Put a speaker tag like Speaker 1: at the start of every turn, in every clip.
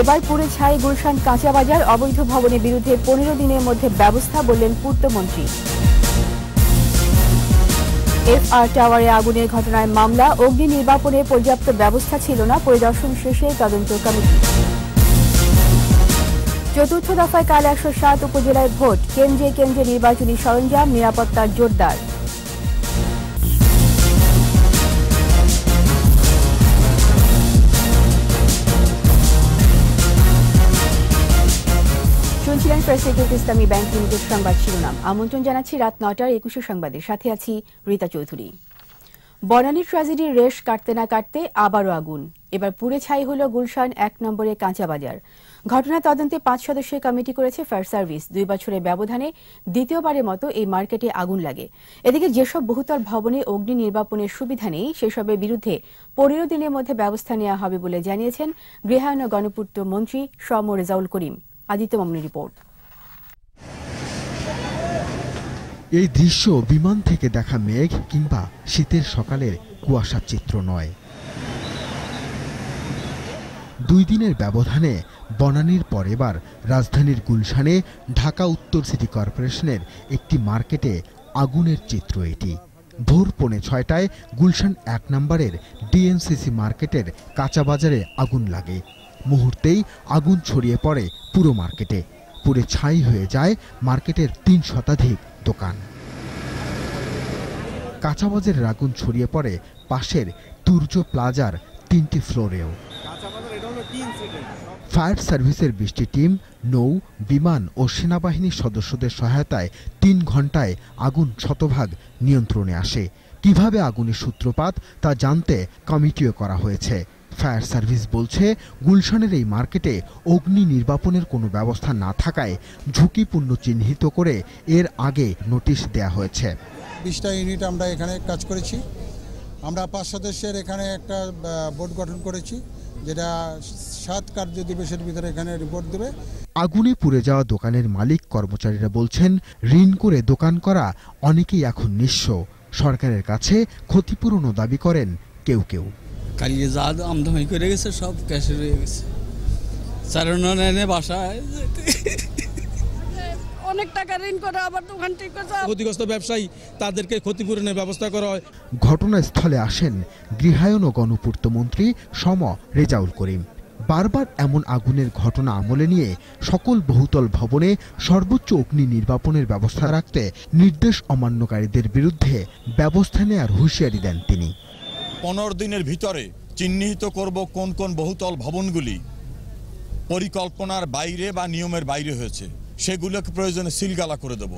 Speaker 1: এবার পুরে ছাই গুলশান কাঁচা বাজার অবৈধ ভবনের বিরুদ্ধে পনেরো দিনের মধ্যে ব্যবস্থা বললেন পূর্তমন্ত্রী। এফ আর টাওয়ারে আগুনের ঘটনায় মামলা, অগ্নি নির্বাপনে পর্যাপ্ত ব্যবস্থা ছিল না, পরিদর্শন শেষে তদন্ত কমিটি। চতুর্থ দফায় কাল একশো সাত উপজেলায় ভোট, কেন্দ্রে কেন্দ্রে নির্বাচনী সরঞ্জাম নিরাপত্তা জোরদার। প্রেস ইসলামী ব্যাংক লিমিটেড সংবাদ শিরোনাম। আমন্ত্রণ জানাচ্ছি রাত নটার একুশে সংবাদের। সাথে আছি রীতা চৌধুরী। বনানী ট্র্যাজেডির রেশ কাটতে না কাটতে আবারও আগুন। এবার পুড়ে ছাই হল গুলশান এক নম্বরে কাঁচা বাজার। ঘটনা তদন্তে পাঁচ সদস্যের কমিটি করেছে ফায়ার সার্ভিস। দুই বছরের ব্যবধানে দ্বিতীয়বারের মতো এই মার্কেটে আগুন লাগে। এদিকে যেসব বহুতল ভবনে অগ্নি নির্বাপনের সুবিধা নেই, সেসবের বিরুদ্ধে পনেরো দিনের মধ্যে ব্যবস্থা নেওয়া হবে বলে জানিয়েছেন গৃহায়ণ ও গণপূর্ত মন্ত্রী সম রেজাউল করিম। আদিত্য মামুনের রিপোর্ট।
Speaker 2: এই দৃশ্য বিমান থেকে দেখা মেঘ কিংবা শীতের সকালের কুয়াশার চিত্র নয়। দুই দিনের ব্যবধানে বনানীর পর এবার রাজধানীর গুলশানে ঢাকা উত্তর সিটি কর্পোরেশনের একটি মার্কেটে আগুনের চিত্র এটি। ভোর পৌনে ছয়টায় গুলশান এক নম্বরের ডিএনসিসি মার্কেটের কাঁচা বাজারে আগুন লাগে। মুহূর্তেই আগুন ছড়িয়ে পড়ে পুরো মার্কেটে। পুরে ছাই হয়ে যায় মার্কেটের তিন শতাধিক দোকান। কাঁচাবাজারের আগুন ছড়িয়ে পড়ে পাশের তুর্য প্লাজার তিনটি ফ্লোরেও। ফায়ার সার্ভিসের বিশটি টিম নৌ বিমান ও সেনাবাহিনীর সদস্যদের সহায়তায় তিন ঘন্টায় আগুন শতভাগ নিয়ন্ত্রণে আসে। কীভাবে আগুনের সূত্রপাত তা জানতে কমিটিও করা হয়েছে। ফায়ার সার্ভিস বলছে গুলশানের এই মার্কেটে অগ্নি নির্বাপনের কোনো ব্যবস্থা না থাকায় ঝুঁকিপূর্ণ চিহ্নিত করে এর আগে নোটিশ দেয়া হয়েছে।
Speaker 3: বিশটা ইউনিট আমরা এখানে কাজ করেছি। আমরা পাঁচ সদস্যের এখানে একটা বোর্ড গঠন করেছি যেটা সাত কার্য দিবসের ভিতরে এখানে রিপোর্ট দেবে।
Speaker 2: আগুনে পুড়ে যাওয়া দোকানের মালিক কর্মচারীরা বলছেন ঋণ করে দোকান করা অনেকেই এখন নিঃস্ব। সরকারের কাছে ক্ষতিপূরণও দাবি করেন কেউ কেউ।
Speaker 4: কালিয়ে যা আমদামি করে গেছে সব ক্যাশে রয়ে গেছে। চারণ এনে বাসায়
Speaker 5: অনেক টাকা ঋণ করে আবার দোকান ঠিক করছে।
Speaker 6: ক্ষতিগ্রস্ত ব্যবসায়ী তাদেরকে ক্ষতিপূরণের ব্যবস্থা করা হয়।
Speaker 2: ঘটনাস্থলে আসেন গৃহায়ন ও গণপূর্ত মন্ত্রী সম রেজাউল করিম। বারবার এমন আগুনের ঘটনা আমলে নিয়ে সকল বহুতল ভবনে সর্বোচ্চ অগ্নি নির্বাপনের ব্যবস্থা রাখতে নির্দেশ অমান্যকারীদের বিরুদ্ধে ব্যবস্থা নেয়ার হুঁশিয়ারি দেন তিনি।
Speaker 7: পনেরো দিনের ভিতরে চিহ্নিত করব কোন কোন বহুতল ভবনগুলি পরিকল্পনার বাইরে বা নিয়মের বাইরে হয়েছে। সেগুলোকে প্রয়োজনে সিলগালা করে দেব।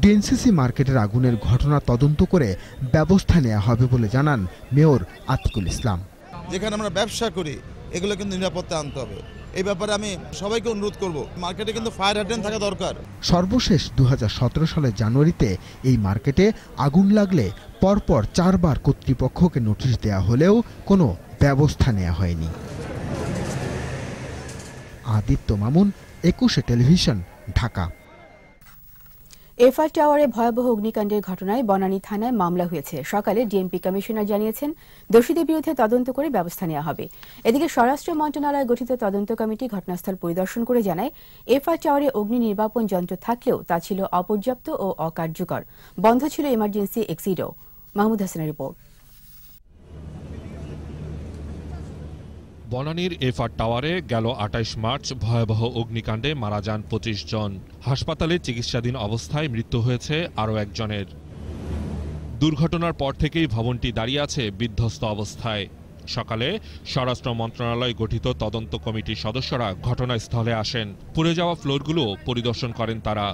Speaker 2: ডিএনসিসি মার্কেটের আগুনের ঘটনা তদন্ত করে ব্যবস্থা নেওয়া হবে বলে জানান মেয়র আতিকুল ইসলাম।
Speaker 8: যেখানে আমরা ব্যবসা করি এগুলো কিন্তু নিরাপত্তা আনতে হবে। এই ব্যাপারে আমি সবাইকে অনুরোধ করব। মার্কেটে কিন্তু ফায়ার হাইড্রেন্ট থাকা দরকার।
Speaker 2: সর্বশেষ দু হাজার সতেরো সালের জানুয়ারিতে এই মার্কেটে আগুন লাগলে পরপর চারবার কর্তৃপক্ষকে নোটিশ দেওয়া হলেও কোনো ব্যবস্থা নেওয়া হয়নি। আদিত্য মামুন, একুশে টেলিভিশন, ঢাকা।
Speaker 1: এফআর টাওয়ারে ভয়াবহ অগ্নিকাণ্ডের ঘটনায় বনানী থানায় মামলা হয়েছে। সকালে ডিএমপি কমিশনার জানিয়েছেন, দোষীদের বিরুদ্ধে তদন্ত করে ব্যবস্থা নেওয়া হবে। এদিকে স্বরাষ্ট্র মন্ত্রণালয় গঠিত তদন্ত কমিটি ঘটনাস্থল পরিদর্শন করে জানায়, এফআর টাওয়ারে অগ্নি নির্বাপন যন্ত্র থাকলেও তা ছিল অপর্যাপ্ত ও অকার্যকর। বন্ধ ছিল ইমার্জেন্সি এক্সিডও মাহমুদ হাসানের রিপোর্ট।
Speaker 9: বনানীর এফআর টাওয়ারে গেল আটাইশ মার্চ ভয়াবহ অগ্নিকাণ্ডে মারা যান পঁচিশ জন। হাসপাতালে চিকিৎসাধীন অবস্থায় মৃত্যু হয়েছে আরও একজনের। দুর্ঘটনার পর থেকেই ভবনটি দাঁড়িয়ে আছে বিধ্বস্ত অবস্থায়। সকালে স্বরাষ্ট্র মন্ত্রণালয় গঠিত তদন্ত কমিটির সদস্যরা ঘটনাস্থলে আসেন। পুড়ে যাওয়া ফ্লোরগুলো পরিদর্শন করেন তারা।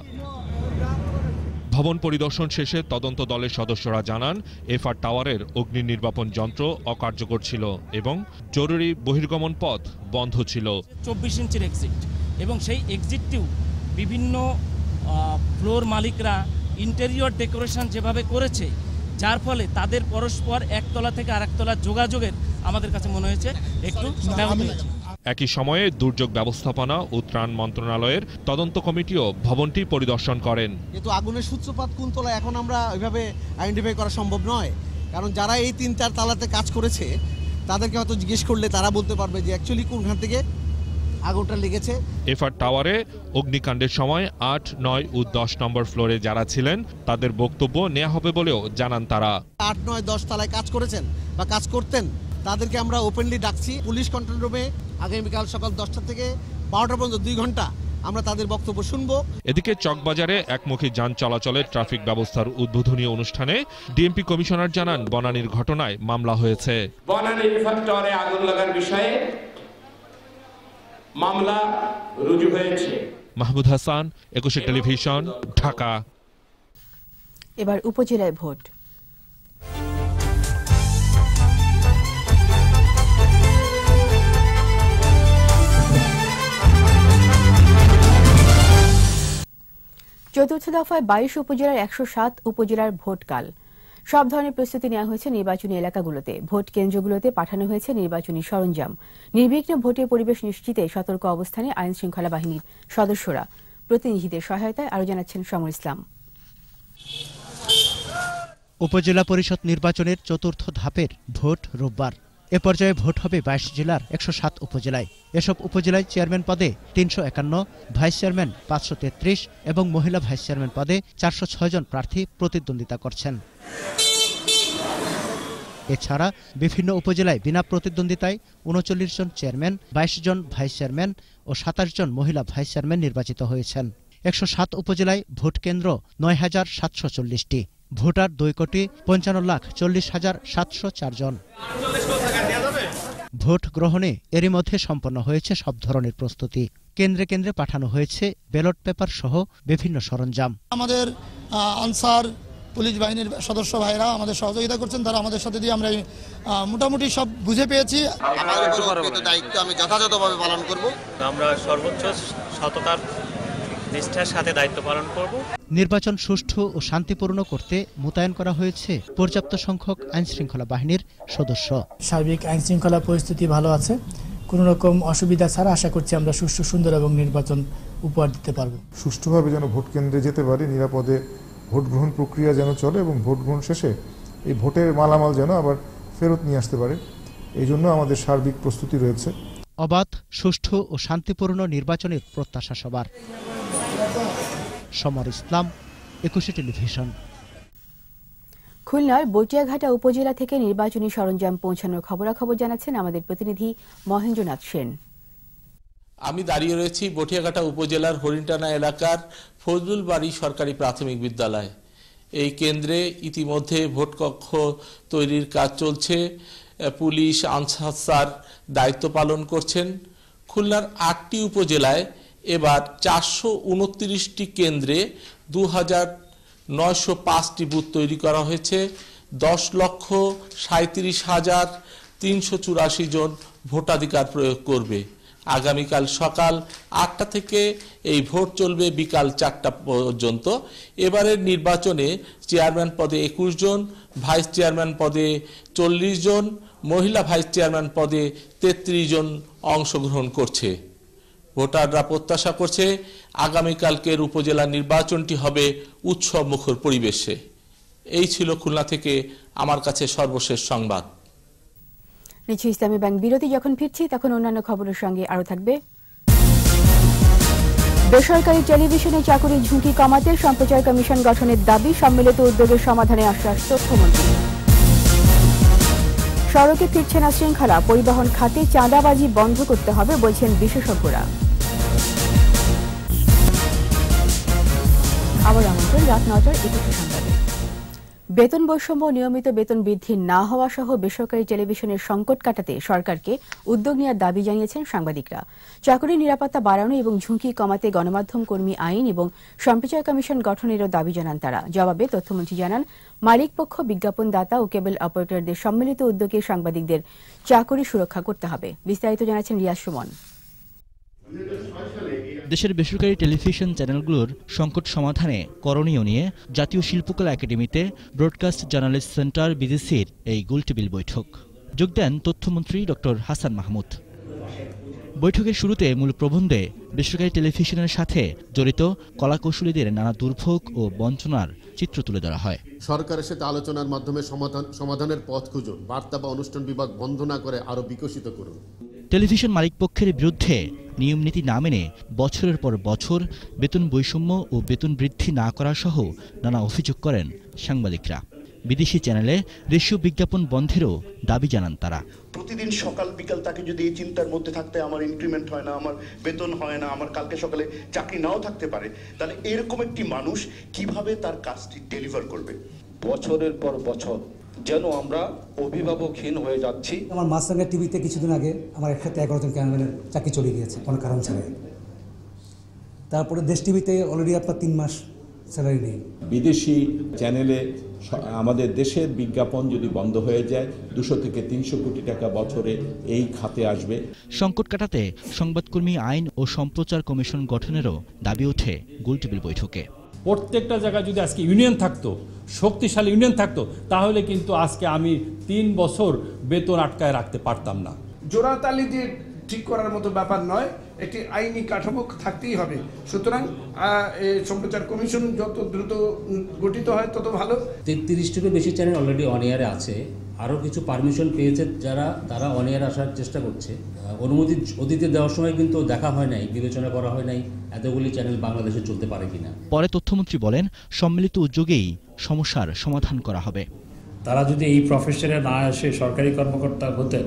Speaker 9: ভবন পরিদর্শন শেষে তদন্ত দলের সদস্যরা জানান এফআর টাওয়ারের অগ্নি নির্বাপন যন্ত্র অকার্যকর ছিল এবং জরুরি বহির্গমন পথ বন্ধ ছিল।
Speaker 10: চব্বিশ ইঞ্চির এক্সিট এবং সেই এক্সিটটিও বিভিন্ন ফ্লোর মালিকরা ইন্টেরিয়র ডেকোরেশন যেভাবে করেছে যার ফলে তাদের পরস্পর একতলা থেকে আরেকতলা যোগাযোগের আমাদের কাছে মনে হয়েছে একটু ব্যাহত হয়েছে।
Speaker 9: একই সময়ে দুর্যোগ ব্যবস্থাপনা ও ত্রাণ মন্ত্রণালয়ের তদন্ত কমিটিও ভবনটি পরিদর্শন করেন।
Speaker 11: কিন্তু আগুনের সূত্রপাত কোন তলা এখন আমরা ওইভাবে আইডেন্টিফাই করা সম্ভব নয়। কারণ যারা এই তিন চার তালাতে কাজ করেছে তাদেরকে হয়তো জিজ্ঞেস করলে তারা বলতে পারবে যে অ্যাকচুয়ালি কোনখান থেকে আগুনটা লেগেছে।
Speaker 9: এফআর টাওয়ারে অগ্নিকাণ্ডের সময় আট নয় ও দশ নম্বর ফ্লোরে যারা ছিলেন তাদের বক্তব্য নেওয়া হবে বলেও জানান তারা।
Speaker 11: আট নয় দশ তালায় কাজ করেছেন বা কাজ করতেন তাদেরকে আমরা ওপেনলি ডাকছি। পুলিশ কন্ট্রোল রুমে আগামীকাল সকাল দশটা থেকে বারোটা পর্যন্ত দুই ঘণ্টা আমরা তাদের বক্তব্য শুনব।
Speaker 9: এদিকে চকবাজারে একমুখী যান চলাচলের ট্রাফিক ব্যবস্থার উদ্বোধনী অনুষ্ঠানে ডিএমপি কমিশনার জানান বনানীর ঘটনায় মামলা হয়েছে।
Speaker 12: বনানী রিফ্যাক্টরে আগুন লাগার বিষয়ে মামলা রুজু হয়েছে।
Speaker 9: মাহমুদ হাসান একুশে টেলিভিশন ঢাকা।
Speaker 1: এবার উপজেলায় ভোট। চতুর্থ দফায় বাইশ উপজেলার একশো সাত উপজেলার ভোটকাল সব ধরনের প্রস্তুতি নেওয়া হয়েছে নির্বাচনী এলাকাগুলোতে। ভোট কেন্দ্রগুলোতে পাঠানো হয়েছে নির্বাচনী সরঞ্জাম। নির্বিঘ্নে ভোটের পরিবেশ নিশ্চিতে সতর্ক অবস্থানে আইন শৃঙ্খলা বাহিনীর সদস্যরা। প্রতিনিধিদের সহায়তায় আরও জানাচ্ছেন সমর ইসলাম।
Speaker 13: উপজেলা পরিষদ নির্বাচনের চতুর্থ ধাপের ভোট রোববার। এ পর্যায়ে ভোট হবে বাইশ জেলার একশো সাত উপজেলায়। এসব উপজেলায় চেয়ারম্যান পদে তিনশো একান্ন, ভাইস চেয়ারম্যান পাঁচশো তেত্রিশ এবং মহিলা ভাইস চেয়ারম্যান পদে চারশো ছয় জন প্রার্থী প্রতিদ্বন্দ্বিতা করছেন। এছাড়া বিভিন্ন উপজেলায় বিনা প্রতিদ্বন্দ্বিতায় উনচল্লিশ জন চেয়ারম্যান, বাইশ জন ভাইস চেয়ারম্যান ও সাতাশ জন মহিলা ভাইস চেয়ারম্যান নির্বাচিত হয়েছেন। একশো সাত উপজেলায় ভোট কেন্দ্র নয় হাজার সাতশো চল্লিশটি। ভোটার দুই কোটি পঞ্চান্ন লাখ চল্লিশ হাজার সাতশো চারজন ভোট গ্রহণে এরই মধ্যে সম্পন্ন হয়েছে সব ধরনের প্রস্তুতি। কেন্দ্রে কেন্দ্রে পাঠানো হয়েছে ব্যালট পেপার সহ বিভিন্ন সরঞ্জাম।
Speaker 14: আমাদের আনসার পুলিশ বাহিনীর সদস্য ভাইরা আমাদের সহযোগিতা করছেন। তারা আমাদের সাথে দিয়ে আমরা মোটামুটি সব বুঝে পেয়েছি।
Speaker 15: দায়িত্ব আমি যথাযথভাবে পালন করব।
Speaker 16: আমরা সর্বোচ্চ সততার নিষ্ঠার সাথে দায়িত্ব পালন করব।
Speaker 13: নির্বাচন সুষ্ঠু ও শান্তিপূর্ণ করতে মোতায়েন করা হয়েছে পর্যাপ্ত সংখ্যক আইনশৃঙ্খলা বাহিনীর সদস্য।
Speaker 17: সার্বিক আইন শৃঙ্খলা পরিস্থিতি ভালো আছে। কোনো রকম অসুবিধা ছাড়া আশা করছি আমরা সুষ্ঠু সুন্দর এবং নির্বাচন উপহার দিতে পারব।
Speaker 18: সুষ্ঠুভাবে যেন ভোট কেন্দ্রে যেতে পারি নিরাপদে ভোট গ্রহণ প্রক্রিয়া যেন চলে এবং ভোট গ্রহণ শেষে এই ভোটের মালামাল যেন আবার ফেরত নিয়ে আসতে পারে। এই জন্য আমাদের সার্বিক প্রস্তুতি রয়েছে।
Speaker 13: অবাধ সুষ্ঠু ও শান্তিপূর্ণ নির্বাচনের প্রত্যাশা সবার। সমর ইসলাম একুশে টেলিভিশন।
Speaker 1: খুলনার বটিয়াঘাটা উপজেলা থেকে নির্বাচনী সরঞ্জাম পৌঁছানোর খবরাখবর জানাচ্ছেন আমাদের প্রতিনিধি মহেন্দ্রনাথ সেন।
Speaker 19: আমি দাঁড়িয়ে রয়েছি বটিয়াঘাটা উপজেলার হরিণটানা এলাকার ফজলুল বাড়ি সরকারি প্রাথমিক বিদ্যালয়। এই কেন্দ্রে ইতিমধ্যে ভোট কক্ষ তৈরির কাজ চলছে। পুলিশ আনসার দায়িত্ব পালন করছেন। খুলনার আটটি উপজেলায় এবার চারশো উনত্রিশটি কেন্দ্রে দু হাজার নয়শো পাঁচটি বুথ তৈরি করা হয়েছে। দশ লক্ষ সাঁত্রিশ হাজার তিনশো চুরাশি জন ভোটাধিকার প্রয়োগ করবে। আগামীকাল সকাল আটটা থেকে এই ভোট চলবে বিকাল চারটা পর্যন্ত। এবারের নির্বাচনে চেয়ারম্যান পদে একুশ জন, ভাইস চেয়ারম্যান পদে চল্লিশ জন, মহিলা ভাইস চেয়ারম্যান পদে তেত্রিশ জন অংশগ্রহণ করছে। ভোটাররা প্রত্যাশা করছে আগামীকালকের উপজেলা নির্বাচনটি হবে উৎসব মুখর পরিবেশে। এই ছিল খুলনা থেকে আমার কাছে সর্বশেষ সংবাদ।
Speaker 1: নিচ্ছি ইসলামী ব্যাংক বিরতি যখন ফিরছি, তখন অন্যান্য খবরের সঙ্গে আরও থাকবে। বেসরকারি টেলিভিশনে চাকুরির ঝুঁকি কমাতে সম্প্রচার কমিশন গঠনের দাবি, সম্মিলিত উদ্যোগের সমাধানে আশ্বাস তথ্যমন্ত্রী। সড়কে ফিরছে না শৃঙ্খলা, পরিবহন খাতে চাঁদাবাজি বন্ধ করতে হবে, বলছেন বিশেষজ্ঞরা। আবার আমন্ত্রণ রাত নটার সংবাদে। বেতন বৈষম্য নিয়মিত বেতন বৃদ্ধি না হওয়া সহ বেসরকারি টেলিভিশনের সংকট কাটাতে সরকারকে উদ্যোগ নেওয়ার দাবি জানিয়েছেন সাংবাদিকরা। চাকরির নিরাপত্তা বাড়ানো এবং ঝুঁকি কমাতে গণমাধ্যম কর্মী আইন এবং সম্প্রচার কমিশন গঠনেরও দাবি জানান তারা। জবাবে তথ্যমন্ত্রী জানান, মালিকপক্ষ, বিজ্ঞাপনদাতা ও কেবল অপারেটরদের সম্মিলিত উদ্যোগে সাংবাদিকদের চাকরি সুরক্ষা করতে হবে। বিস্তারিত জানাচ্ছেন রিয়াজ সুমন।
Speaker 20: দেশের বেসরকারি টেলিভিশন চ্যানেলগুলোর সংকট সমাধানে করণীয় নিয়ে জাতীয় শিল্পকলা একাডেমিতে ব্রডকাস্ট জার্নালিস্ট সেন্টার বিজিসির এই গোলটেবিল বৈঠক। যোগ দেন তথ্যমন্ত্রী ডক্টর হাসান মাহমুদ। বৈঠকের শুরুতে মূল প্রবন্ধে বেসরকারি টেলিভিশনের সাথে জড়িত কলাকৌশলীদের নানা দুর্ভোগ ও বঞ্চনার চিত্র তুলে ধরা হয়।
Speaker 21: সরকারের সাথে আলোচনার মাধ্যমে সমাধান, সমাধানের পথ খুঁজুন। বার্তা বা অনুষ্ঠান বিভাগ বন্ধ না করে আরও বিকশিত করুন।
Speaker 20: টেলিভিশন মালিকপক্ষের বিরুদ্ধে নিয়মনীতি না মেনে বছরের পর বছর বেতন বৈষম্য ও বেতন বৃদ্ধি না করা সহ নানা অভিযোগ করেন সাংবাদিকরা। বিদেশি চ্যানেলে রেশিও বিজ্ঞাপন বন্ধেরও দাবি জানান তারা।
Speaker 21: প্রতিদিন সকাল বিকাল তাকে যদি এই চিন্তার মধ্যে থাকতে আমার ইনক্রিমেন্ট হয় না আমার বেতন হয় না আমার কালকে সকালে চাকরি নাও থাকতে পারে তাহলে এরকম একটি মানুষ কীভাবে তার কাজটি ডেলিভার করবে?
Speaker 22: বছরের পর বছর যেন আমরা অভিভাবকহীন হয়ে যাচ্ছি।
Speaker 23: আমার মাছরাঙ্গা টিভিতে কিছুদিন আগে আমার একসাথে এগারো জন ক্যামেরাম্যানের চাকরি চলে গিয়েছে কোনো কারণ ছাড়াই। তারপরে দেশ টিভিতে অলরেডি আপনার তিন মাস স্যালারি নেই।
Speaker 24: বিদেশি চ্যানেলে আমাদের দেশের বিজ্ঞাপন যদি বন্ধ হয়ে যায় দুশো থেকে তিনশো কোটি টাকা বছরে এই খাতে আসবে।
Speaker 20: সংকট কাটাতে সংবাদকর্মী আইন ও সম্প্রচার কমিশন গঠনেরও দাবি ওঠে গোলটেবিল বৈঠকে।
Speaker 25: প্রত্যেকটা জায়গায় যদি আজকে ইউনিয়ন থাকতো শক্তিশালী ইউনিয়ন থাকতো তাহলে কিন্তু আজকে আমি তিন বছর বেতন আটকায় রাখতে পারতাম না।
Speaker 26: জোড়াতালি দিয়ে ঠিক করার মতো ব্যাপার নয় একটি আইনি কাঠামো থাকতেই হবে। সুতরাং এ সম্প্রচার কমিশন যত দ্রুত গঠিত হয় তত ভালো।
Speaker 27: তেত্রিশটিরও বেশি চ্যানেল অলরেডি অন এয়ারে আছে। আরও কিছু পারমিশন পেয়েছে যারা তারা অন এয়ার আসার চেষ্টা করছে। অনুমতি অতীতে দেওয়ার সময় কিন্তু দেখা হয় নাই বিবেচনা করা হয় নাই। এতগুলি চ্যানেল বাংলাদেশে চলতে পারে কিনা।
Speaker 20: পরে তথ্যমন্ত্রী বলেন সম্মিলিত উদ্যোগেই সমস্যার সমাধান করা হবে।
Speaker 28: তারা যদি এই প্রফেশনে না এসে সরকারি কর্মকর্তা হতেন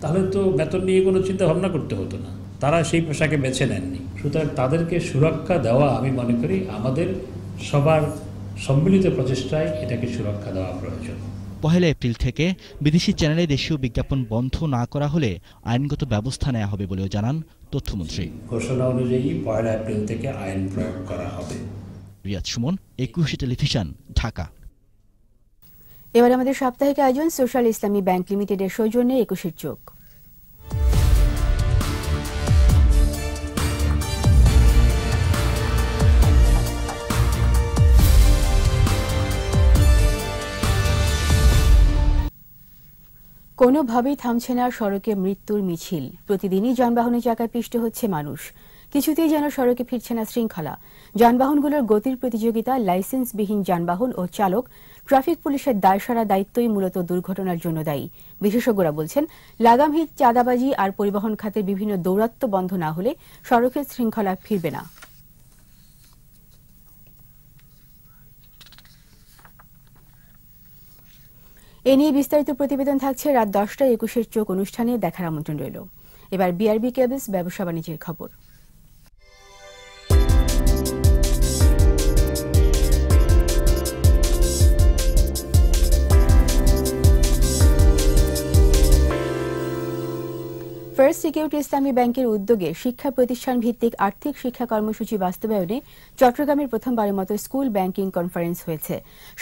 Speaker 28: তাহলে তো বেতন নিয়ে কোনো চিন্তা ভাবনা করতে হতো না। তারা সেই পেশাকে বেছে নেননি। সুতরাং তাদেরকে সুরক্ষা দেওয়া আমি মনে করি আমাদের সবার সম্মিলিত প্রচেষ্টায় এটাকে সুরক্ষা দেওয়া প্রয়োজন।
Speaker 20: পহেলা এপ্রিল থেকে বিদেশি চ্যানেলে দেশীয় বিজ্ঞাপন বন্ধ না করা হলে আইনগত ব্যবস্থা নেওয়া হবে বলেও জানান তথ্যমন্ত্রী।
Speaker 28: ঘোষণা অনুযায়ী পয়লা এপ্রিল থেকে আইন প্রয়োগ করা হবে।
Speaker 20: রিয়াজ সুমন একুশে টেলিভিশন ঢাকা।
Speaker 1: এবার আমাদের সাপ্তাহিক আয়োজন সোশ্যাল ইসলামী ব্যাংক লিমিটেডের সৌজন্যে একুশের চোখ। কোনোভাবেই থামছে না সড়কে মৃত্যুর মিছিল। প্রতিদিনই যানবাহনের চাকায় পিষ্ট হচ্ছে মানুষ। কিছুতেই যেন সড়কে ফিরছে না শৃঙ্খলা। যানবাহনগুলোর গতির প্রতিযোগিতা, লাইসেন্সবিহীন যানবাহন ও চালক, ট্রাফিক পুলিশের দায়সারা দায়িত্বই মূলত দুর্ঘটনার জন্য দায়ী। বিশেষজ্ঞরা বলছেন, লাগামহীন চাঁদাবাজি আর পরিবহন খাতের বিভিন্ন দৌরাত্ম্য বন্ধ না হলে সড়কের শৃঙ্খলা ফিরবে না। এ নিয়ে বিস্তারিত প্রতিবেদন থাকছে রাত দশটায় একুশের চোখ অনুষ্ঠানে দেখার আমন্ত্রণ রইল। এবার বিআরবি কেবলস ব্যবসা বাণিজ্যের খবর। ফার্স্ট সিকিউরিটি ইসলামী ব্যাংকের উদ্যোগে শিক্ষা প্রতিষ্ঠান ভিত্তিক আর্থিক শিক্ষা কর্মসূচি বাস্তবায়নে চট্টগ্রামের প্রথমবারের মতো স্কুল ব্যাংকিং কনফারেন্স হয়েছে।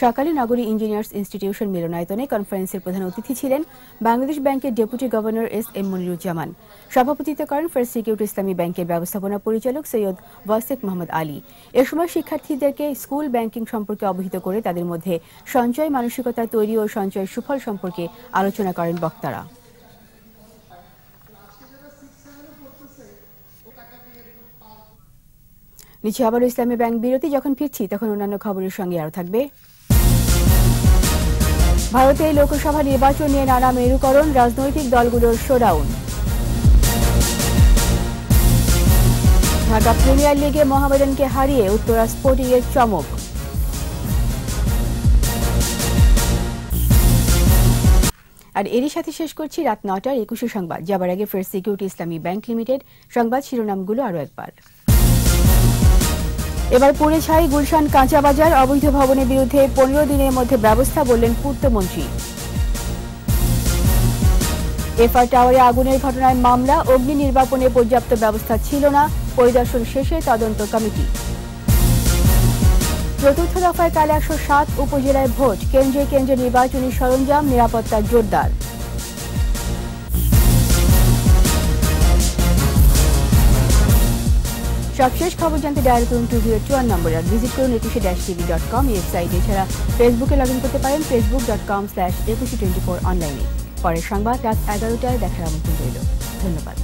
Speaker 1: সকালে নগরী ইঞ্জিনিয়ার্স ইনস্টিটিউশন মিলনায়তনে কনফারেন্সের প্রধান অতিথি ছিলেন বাংলাদেশ ব্যাংকের deputy governor S M Moniruzzaman. সভাপতিত্ব করেন ফার্স্ট সিকিউরিটি ইসলামী ব্যাংকের ব্যবস্থাপনা পরিচালক সৈয়দ ওয়াসেক মোহাম্মদ আলী। এ সময় শিক্ষার্থীদেরকে স্কুল ব্যাংকিং সম্পর্কে অবহিত করে তাদের মধ্যে সঞ্চয়, মানসিকতা তৈরি ও সঞ্চয়ের সুফল সম্পর্কে আলোচনা করেন বক্তারা। নিচে আবারও ইসলামী ব্যাংক বিরতি, যখন ফিরছি তখন অন্যান্য খবরের সঙ্গে আরও থাকবে। ভারতে লোকসভা নির্বাচন নিয়ে নানা মেরুকরণ, রাজনৈতিক দলগুলোর শোডাউন। ঢাকা প্রিমিয়ার লিগে মোহামেডানকে হারিয়ে উত্তরা স্পোর্টিং এর চমক। আর এরই সাথে শেষ করছি রাত নটার একুশে সংবাদ। যাবার আগে ফের সিকিউরিটি ইসলামী ব্যাংক লিমিটেড সংবাদ শিরোনামগুলো আরও একবার। এবার পুরে ছাই গুলশান কাঁচা বাজার অবৈধ ভবনের বিরুদ্ধে পনেরো দিনের মধ্যে ব্যবস্থা বললেন পূর্তমন্ত্রী এফআর টাওয়ারে আগুনের ঘটনায় মামলা, অগ্নি নির্বাপনে পর্যাপ্ত ব্যবস্থা ছিল না, পরিদর্শন শেষে তদন্ত কমিটি। চতুর্থ দফায় কাল একশো সাত উপজেলায় ভোট, কেন্দ্রে কেন্দ্রে নির্বাচনী সরঞ্জাম, নিরাপত্তা জোরদার। সবশেষ খবর জানতে ডায়াল করুন টু ভিও চুয়ান নম্বর আর ভিজিট করুন Ekushey dash TV dot com website এছাড়া ফেসবুকে লগ ইন করতে পারেন Facebook dot com slash Ekushey twenty four অনলাইনে পরের সংবাদ রাত এগারোটায় দেখার আমন্ত্রণ রইল। ধন্যবাদ।